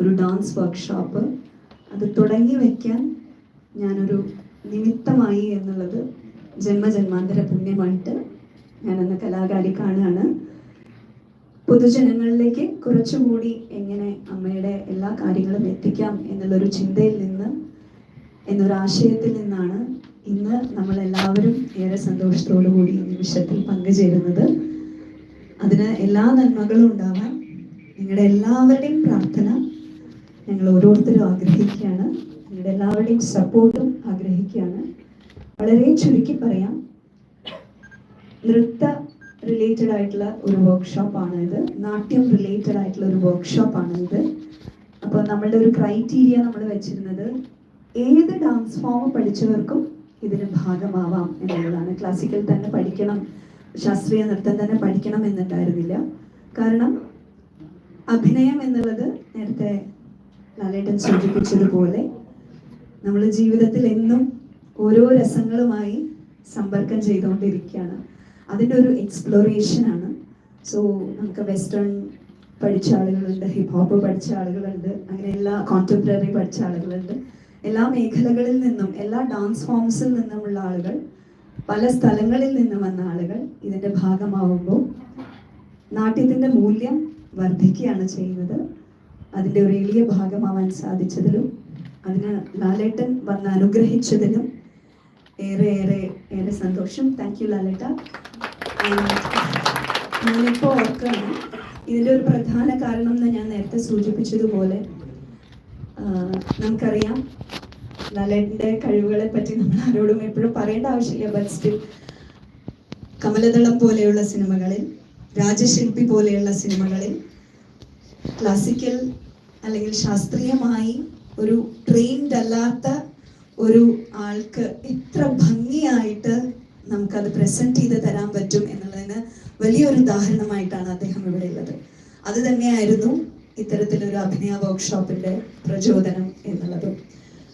ഒരു dance workshop അത് തുടങ്ങി വയ്ക്കാൻ ഞാനൊരു നിമിത്തമായി എന്നുള്ളത് ജന്മജന്മാന്തര പുണ്യമായിട്ട് ഞാനെന്ന കലാകാരി കാണുകയാണ്. പൊതുജനങ്ങളിലേക്ക് കുറച്ചുകൂടി എങ്ങനെ അമ്മയുടെ എല്ലാ കാര്യങ്ങളും എത്തിക്കാം എന്നുള്ളൊരു ചിന്തയിൽ നിന്ന് എന്നൊരു ആശയത്തിൽ നിന്നാണ് ഇന്ന് നമ്മൾ എല്ലാവരും ഏറെ സന്തോഷത്തോടു കൂടി നിമിഷത്തിൽ പങ്കുചേരുന്നത്. അതിന് എല്ലാ നന്മകളും ഉണ്ടാവാൻ നിങ്ങളുടെ എല്ലാവരുടെയും പ്രാർത്ഥന ഓരോരുത്തരും ആഗ്രഹിക്കുകയാണ്. നിങ്ങളുടെ എല്ലാവരുടെയും സപ്പോർട്ടും ആഗ്രഹിക്കുകയാണ്. വളരെ ചുരുക്കി പറയാം. നൃത്ത റിലേറ്റഡ് ആയിട്ടുള്ള ഒരു വർക്ക്ഷോപ്പാണ് ഇത്. നാട്യം റിലേറ്റഡ് ആയിട്ടുള്ള ഒരു വർക്ക്ഷോപ്പാണ് ഇത്. അപ്പോൾ നമ്മളുടെ ഒരു ക്രൈറ്റീരിയ നമ്മൾ വെച്ചിരുന്നത് ഏത് ഡാൻസ് ഫോം പഠിച്ചവർക്കും ഇതിന് ഭാഗമാവാം എന്നുള്ളതാണ്. ക്ലാസിക്കൽ തന്നെ പഠിക്കണം ശാസ്ത്രീയ നൃത്തം തന്നെ പഠിക്കണം എന്നുണ്ടായിരുന്നില്ല. കാരണം അഭിനയം എന്നുള്ളത് നേരത്തെ ലാലേട്ടൻ സൂചിപ്പിച്ചതുപോലെ നമ്മൾ ജീവിതത്തിൽ എന്നും ഓരോ രസങ്ങളുമായി സമ്പർക്കം ചെയ്തുകൊണ്ടിരിക്കുകയാണ്. അതിന്റെ ഒരു എക്സ്പ്ലോറേഷൻ ആണ്. സോ നമുക്ക് വെസ്റ്റേൺ പഠിച്ച ആളുകളുണ്ട് ഹിപ്പ് ഹോപ്പ് പഠിച്ച ആളുകളുണ്ട് അങ്ങനെ എല്ലാ കോണ്ടംപററി പഠിച്ച ആളുകളുണ്ട്. എല്ലാ മേഖലകളിൽ നിന്നും എല്ലാ ഡാൻസ് ഫോംസിൽ നിന്നുമുള്ള ആളുകൾ പല സ്ഥലങ്ങളിൽ നിന്ന് വന്ന ആളുകൾ ഇതിന്റെ ഭാഗമാവുമ്പോൾ നാട്യത്തിന്റെ മൂല്യം വർദ്ധിക്കുകയാണ് ചെയ്യുന്നത്. അതിന്റെ ഒരു എളിയ ഭാഗമാവാൻ സാധിച്ചതിലും അതിന് ലാലേട്ടൻ വന്ന് അനുഗ്രഹിച്ചതിലും ഏറെ ഏറെ ഏറെ സന്തോഷം. താങ്ക് യു ലാലേട്ട. ഞാനിപ്പോൾ ഓർക്കുകയാണ് ഇതിന്റെ ഒരു പ്രധാന കാരണം എന്ന് ഞാൻ നേരത്തെ സൂചിപ്പിച്ചതുപോലെ നമുക്കറിയാം ലാലേട്ടന്റെ കഴിവുകളെ പറ്റി നമ്മൾ ആരോടും എപ്പോഴും പറയേണ്ട ആവശ്യമില്ല ബട്ട് സ്റ്റിൽ കമലദളം പോലെയുള്ള സിനിമകളിൽ രാജശില്പി പോലെയുള്ള സിനിമകളിൽ ക്ലാസിക്കൽ അല്ലെങ്കിൽ ശാസ്ത്രീയമായി ഒരു ട്രെയിൻഡ് അല്ലാത്ത ഒരു ആൾക്ക് എത്ര ഭംഗിയായിട്ട് നമുക്കത് പ്രസന്റ് ചെയ്ത് തരാൻ പറ്റും എന്നുള്ളതിന് വലിയൊരു ഉദാഹരണമായിട്ടാണ് അദ്ദേഹം ഇവിടെ ഉള്ളത്. അത് തന്നെയായിരുന്നു ഇത്തരത്തിലൊരു അഭിനയ വർക്ക്ഷോപ്പിന്റെ പ്രചോദനം എന്നുള്ളതും.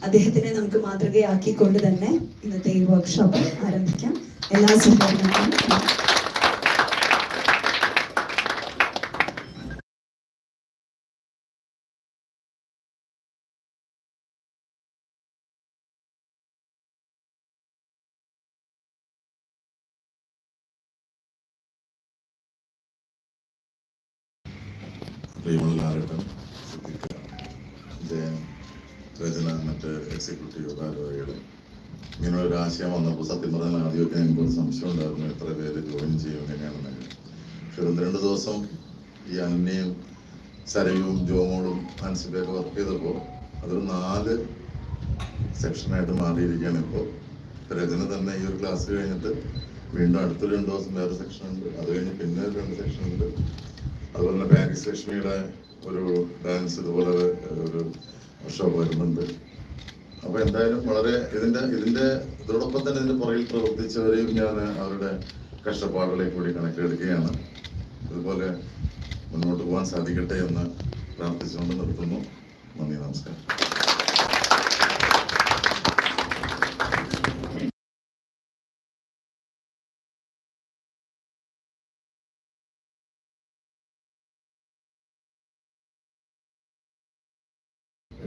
അദ്ദേഹത്തിനെ നമുക്ക് മാതൃകയാക്കിക്കൊണ്ട് തന്നെ ഇന്നത്തെ ഈ വർക്ക്ഷോപ്പ് ആരംഭിക്കാം. എല്ലാ സഹകരണങ്ങളും പ്രിയമുള്ള ലാലട്ടൻ ശ്രദ്ധിക്കുക? അദ്ദേഹം രചന മറ്റ് എക്സിക്യൂട്ടീവ് കാര്യങ്ങളും ഇങ്ങനെ ഒരു ആശയം വന്നപ്പോൾ സത്യം പറഞ്ഞാൽ ആദ്യമൊക്കെ എനിക്ക് ഒരു സംശയം ഉണ്ടായിരുന്നു എത്ര പേര് ജോയിൻ ചെയ്യും എങ്ങനെയാണെന്നൊക്കെ. പക്ഷെ ഒന്ന് രണ്ട് ദിവസം ഈ അന്നയും സരയും ജോമോളും ആൻസിബയൊക്കെ വർക്ക് ചെയ്തപ്പോൾ അതൊരു നാല് സെക്ഷനായിട്ട് മാറിയിരിക്കുകയാണ് ഇപ്പോൾ. രചന തന്നെ ഈ ഒരു ക്ലാസ് കഴിഞ്ഞിട്ട് വീണ്ടും അടുത്തൊരു രണ്ട് ദിവസം വേറെ സെക്ഷൻ ഉണ്ട്. അത് കഴിഞ്ഞ് പിന്നെ ഒരു രണ്ട് സെക്ഷൻ ഉണ്ട്. അതുപോലെ പാരീസ് ലക്ഷ്മിയുടെ ഒരു ഡാൻസ് ഇതുപോലെ ഒരു ഷോ വരുന്നുണ്ട്. അപ്പൊ എന്തായാലും വളരെ ഇതിന്റെ ഇതിന്റെ ഇതോടൊപ്പം തന്നെ ഇതിന്റെ പുറകിൽ പ്രവർത്തിച്ചവരെയും ഞാൻ അവരുടെ കഷ്ടപ്പാടുകളെ കൂടി കണക്കിലെടുക്കുകയാണ്. അതുപോലെ മുന്നോട്ട് പോകാൻ സാധിക്കട്ടെ എന്ന് പ്രാർത്ഥിച്ചുകൊണ്ട് നിർത്തുന്നു. നന്ദി നമസ്കാരം.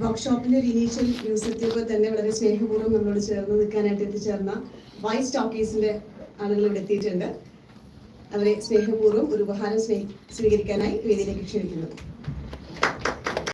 വർക്ക്ഷോപ്പിന്റെ ഒരു ഇനീഷ്യൽ ന്യൂസ് എത്തിയപ്പോൾ തന്നെ വളരെ സ്നേഹപൂർവം നമ്മളോട് ചേർന്ന് നിൽക്കാനായിട്ട് എത്തിച്ചേർന്ന വൈസ് ടോക്കീസിന്റെ ആളുകൾ ഇവിടെ എത്തിയിട്ടുണ്ട്. അവരെ സ്നേഹപൂർവം ഒരു ഉപഹാരം സ്വീകരിക്കാനായി വേദിയിലേക്ക് ക്ഷണിക്കുന്നു.